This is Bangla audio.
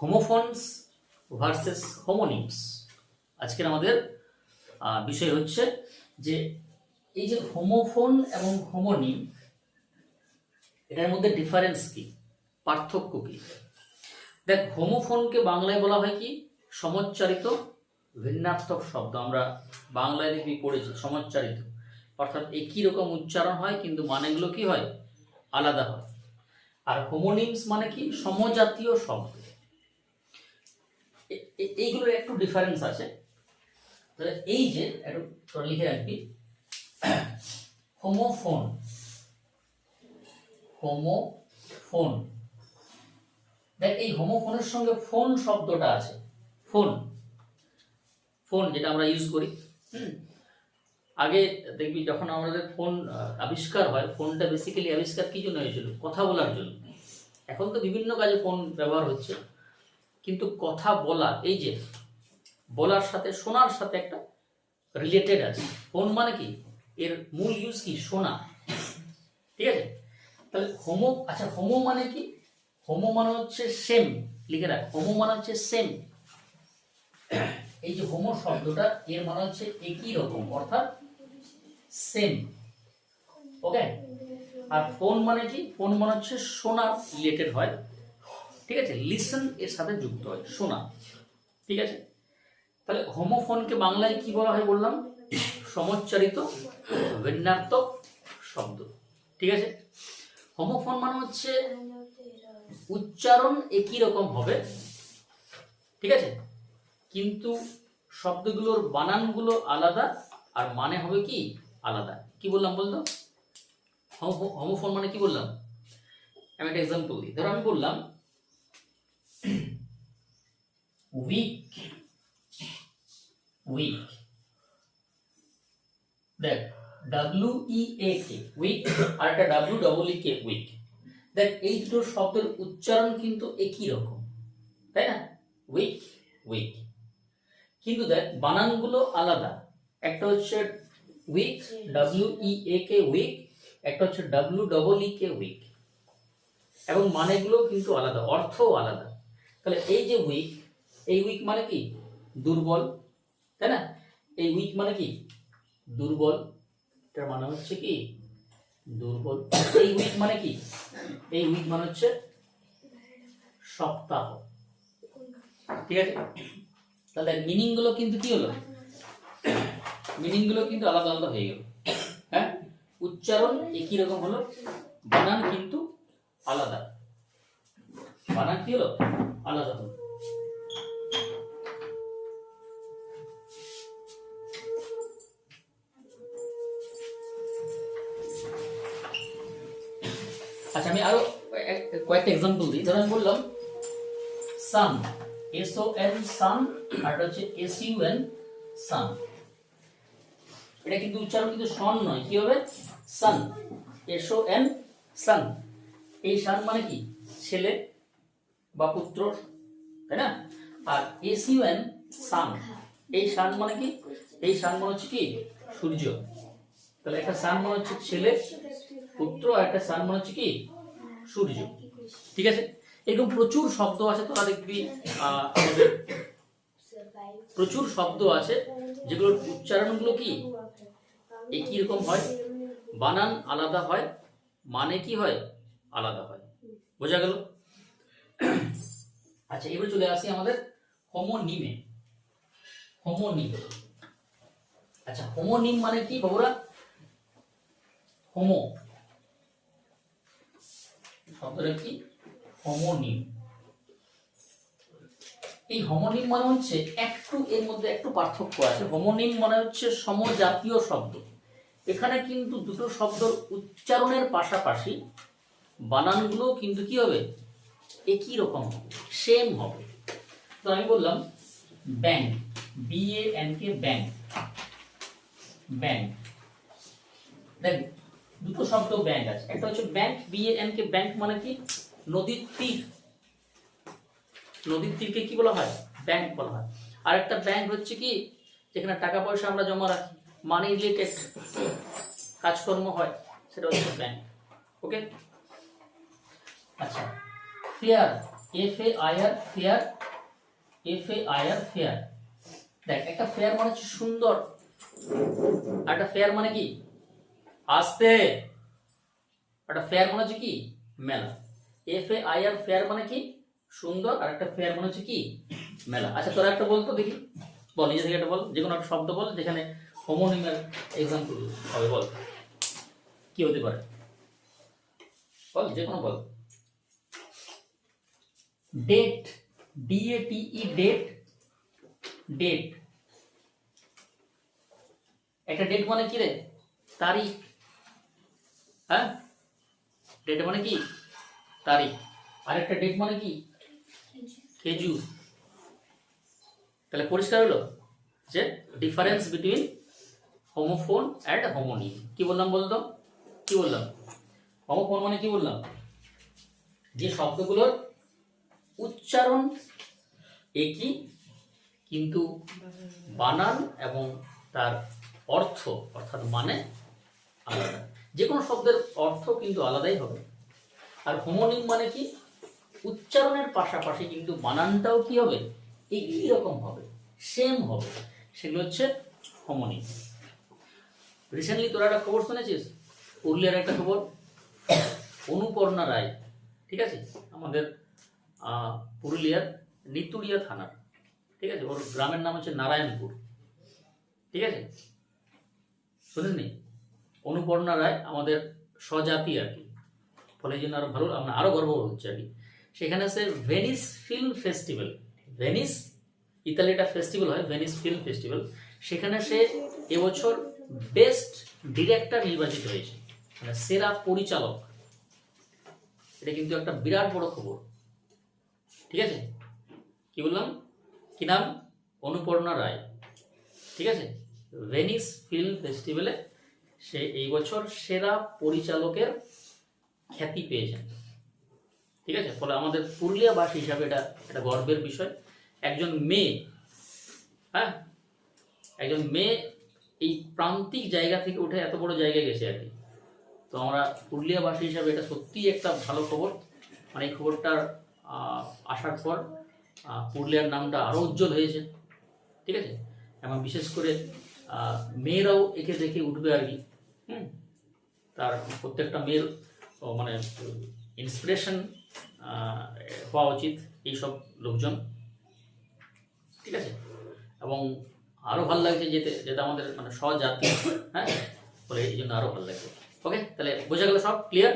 হোমোফোনস ভার্সেস হোমোনিমস আজকের আমাদের বিষয় হচ্ছে যে এই যে হোমোফোন এবং হোমোনিম এটার মধ্যে ডিফারেন্স কি? পার্থক্য কি? দেখ হোমোফোনকে বাংলায় বলা হয় কি? সমচ্চারিত ভিন্নাত্মক শব্দ। আমরা বাংলায় দেখবি পড়েছি? সমচ্চারিত। অর্থাৎ একই রকম উচ্চারণ হয়, কিন্তু মানেগুলো কি হয়? আলাদা হয়। আর হোমোনিমস মানে কি? সমজাতীয় শব্দ। এইগুলোর একটু ডিফারেন্স আছে। তাহলে এই যে একটু লিখে রাখবি। হোমোফোন। হোমোফোন। দেখ, এই হোমোফোনের সঙ্গে ফোন শব্দটা আছে। ফোন। ফোন যেটা আমরা ইউজ করি। আগে দেখবি যখন আমাদের ফোন আবিষ্কার হয়, ফোনটা বেসিক্যালি আবিষ্কার কি জন্য হয়েছিল? কথা বলার জন্য। এখন তো বিভিন্ন কাজে ফোন ব্যবহার হচ্ছে। কিন্তু কথা বলা এই যে বলার সাথে শোনার সাথে একটা রিলেটেড আছে। ফোন মানে কি? এর মূল ইউজ কি? শোনা। ঠিক আছে? তাহলে হোমো আচ্ছা হোমো মানে কি? হোমো মানে হচ্ছে সেম লিখে রাখ। হোমো মানে হচ্ছে সেম এই যে হোমো শব্দটা, এর মানে হচ্ছে একই রকম, অর্থাৎ সেম ওকে আর ফোন মানে কি? ফোন মানে হচ্ছে শোনার রিলেটেড হয়। ঠিক আছে? লিসন এর সাথে যুক্ত হয়। শোনা, ঠিক আছে? তাহলে হোমোফোনকে বাংলায় কি বলা হয় বললাম? সমচ্চারিত ভিন্নাত্মক শব্দ, ঠিক আছে? হোমোফোন মানে হচ্ছে উচ্চারণ একই রকম হবে, ঠিক আছে? কিন্তু শব্দগুলোর বানানগুলো আলাদা, আর মানে হবে কি? আলাদা। কি বললাম বলতো? হোমো- হোমোফোন মানে কি বললাম? আমি একটা এক্সাম্পল দিই। ধরো আমি বললাম উইক উইক দেখ W E A K weak আর একটা W double E K week দেখ এই দুটো শব্দের উচ্চারণ কিন্তু একই রকম, তাই না? উইক উইক কিন্তু দেখ, বানানগুলো আলাদা। একটা হচ্ছে weak W E A K weak একটা হচ্ছে W double E K week এবং মানেগুলো কিন্তু আলাদা, অর্থও আলাদা। তাহলে এই যে উইক এই উইক মানে কি? দুর্বল, তাই না? এই উইক মানে কি? দুর্বল, এটার মানে হচ্ছে কি? দুর্বল। এই উইক মানে কি? এই উইক মানে হচ্ছে সপ্তাহ। ঠিক আছে? তাহলে মিনিংগুলো কিন্তু কি হলো? মিনিংগুলো কিন্তু আলাদা আলাদা হয়ে গেল। হ্যাঁ? উচ্চারণ একই রকম হলো, বানান কিন্তু আলাদা। বানান কি হলো আলাদা হলো আচ্ছা আমি আরও কয়েকটা এক্সাম্পল দিই। ধরো আমি বললাম সান এস ও এন সান আর হচ্ছে এস ইউ এন সান এটা কিন্তু উচ্চারণ কিন্তু সন নয়, কি হবে? সান এস ও এন সান এই সান মানে কি? ছেলে বা পুত্র, তাই না? আর এস ইউ এন সান এই সান মানে কি? এই সান মানে হচ্ছে কি? সূর্য। তাহলে একটা সান মানে হচ্ছে ছেলে, পুত্র, আর একটা সান মানে হচ্ছে কি? সূর্য। ঠিক আছে? এরকম প্রচুর শব্দ আছে, তোরা দেখবি আমাদের। প্রচুর শব্দ আছে, যেগুলোর উচ্চারণগুলো কি? একই রকম হয়। বানান আলাদা হয় মানে কি হয়? আলাদা হয়। বোঝা গেল? আচ্ছা এবার চলে আসি আমাদের হোমোনিমে হোমোনিম আচ্ছা হোমোনিম মানে কি বাবুরা? হোমো শব্দটা কি? হোমোনিম এই হোমোনিম মানে হচ্ছে একটু, এর মধ্যে একটু পার্থক্য আছে। হোমোনিম মানে হচ্ছে সমজাতীয় শব্দ। এখানে কিন্তু দুটো শব্দর উচ্চারণের পাশাপাশি বানানগুলো কিন্তু কি হবে? একই রকম? হবে সেম হবে। তো আমি বললাম bank B N K bank bank দেখ, দুটো শব্দ ব্যাংক আছে। একটা হচ্ছে bank B N K bank মানে কি? নদীর তীর। নদীর তীরকে কি বলা হয়? ব্যাংক বলা হয়। আর একটা ব্যাংক হচ্ছে কি? যেখানে টাকা পয়সা আমরা জমা রাখি। মানি রিলেটেড কাজকর্ম হয়, সেটা হচ্ছে ব্যাংক ওকে আচ্ছা। Fair F A I R fair F A I R fair. দেখ, একটা ফেয়ার মানে হচ্ছে সুন্দর, আর একটা ফেয়ার মানে কি? আসতে। একটা ফেয়ার মানে হচ্ছে কি? মেলা। F A I R fair মানে কি? সুন্দর, আর একটা ফেয়ার মানে হচ্ছে কি? মেলা। আচ্ছা তোরা একটা বলতো দেখি। বল, নিজে থেকে একটা বল যে কোনো একটা শব্দ বল, যেখানে হোমোনিমের এক্সাম্পল হবে, বল। কি হতে পারে? বল যে কোনো বল। Date D A T E date date একটা ডেট মানে কি রে? তারিখ। হ্যাঁ? ডেট মানে কি? তারিখ। আর একটা ডেট মানে কি? খেজুর। তাহলে পরিষ্কার হলো যে difference between homophone and homonym কি বললাম বলতো? কি বললাম? হোমোফোন মানে কি বললাম? যে শব্দগুলোর উচ্চারণ একই, কিন্তু বানান এবং তার অর্থ, অর্থাৎ মানে আলাদা। যে কোনো শব্দের অর্থ কিন্তু আলাদাই হবে। আর হোমোনিম মানে কি? উচ্চারণের পাশাপাশি কিন্তু বানানটাও কি হবে? একই রকম হবে সেম হবে। সেগুলো হচ্ছে হোমোনিম। রিসেন্টলি তোরা একটা খবর শুনেছিস? পুরুলিয়ার একটা খবর? অনুপর্ণা রায়, ঠিক আছে? আমাদের পুরুলিয়ার নিতুড়িয়া থানার ঠিক আছে? ওর গ্রামের নাম হচ্ছে নারায়ণপুর, ঠিক আছে? শুনেননি? অনুপর্ণা রায় আমাদের স্বজাতি আর কি। ফলে জন্য আরও ভালো, আমরা আরও গর্ব হচ্ছে আর কি। সেখানে সে Venice film festival Venice Italy একটা ফেস্টিভ্যাল হয় ভেনিস ফিল্ম ফেস্টিভ্যাল সেখানে সে এবছর বেস্ট ডিরেক্টর নির্বাচিত হয়েছে মানে সেরা পরিচালক। এটা কিন্তু একটা বিরাট বড় খবর। ঠিক আছে? কি বললাম? কি নাম? অনুপর্ণা রায়। ঠিক আছে? ভেনিস ফিল্ম ফেস্টিভ্যালে সে এই বছর সেরা পরিচালকের খ্যাতি পেয়েছেন। ঠিক আছে? ফলে আমাদের পুরুলিয়াবাসী হিসাবে এটা একটা গর্বের বিষয়। একজন মেয়ে হ্যাঁ? একজন মেয়ে এই প্রান্তিক জায়গা থেকে উঠে এত বড় জায়গায় গেছে আর কি। তো আমরা পুরুলিয়াবাসী হিসাবে এটা সত্যিই একটা ভালো খবর। মানে এই খবরটার আসার পর পুরুলিয়ার নামটা আরও উজ্জ্বল হয়েছে, ঠিক আছে? এবং বিশেষ করে মেয়েরাও একে দেখে উঠবে আর কি, হুম? তার প্রত্যেকটা মেয়ের মানে ইন্সপিরেশন হওয়া উচিত এইসব লোকজন, ঠিক আছে? এবং আরও ভালো লাগছে যেতে, যেটা আমাদের মানে স্বজাতি হ্যাঁ? বলে এই জন্য আরও ভালো লাগছে। ওকে তাহলে বোঝা গেল সব ক্লিয়ার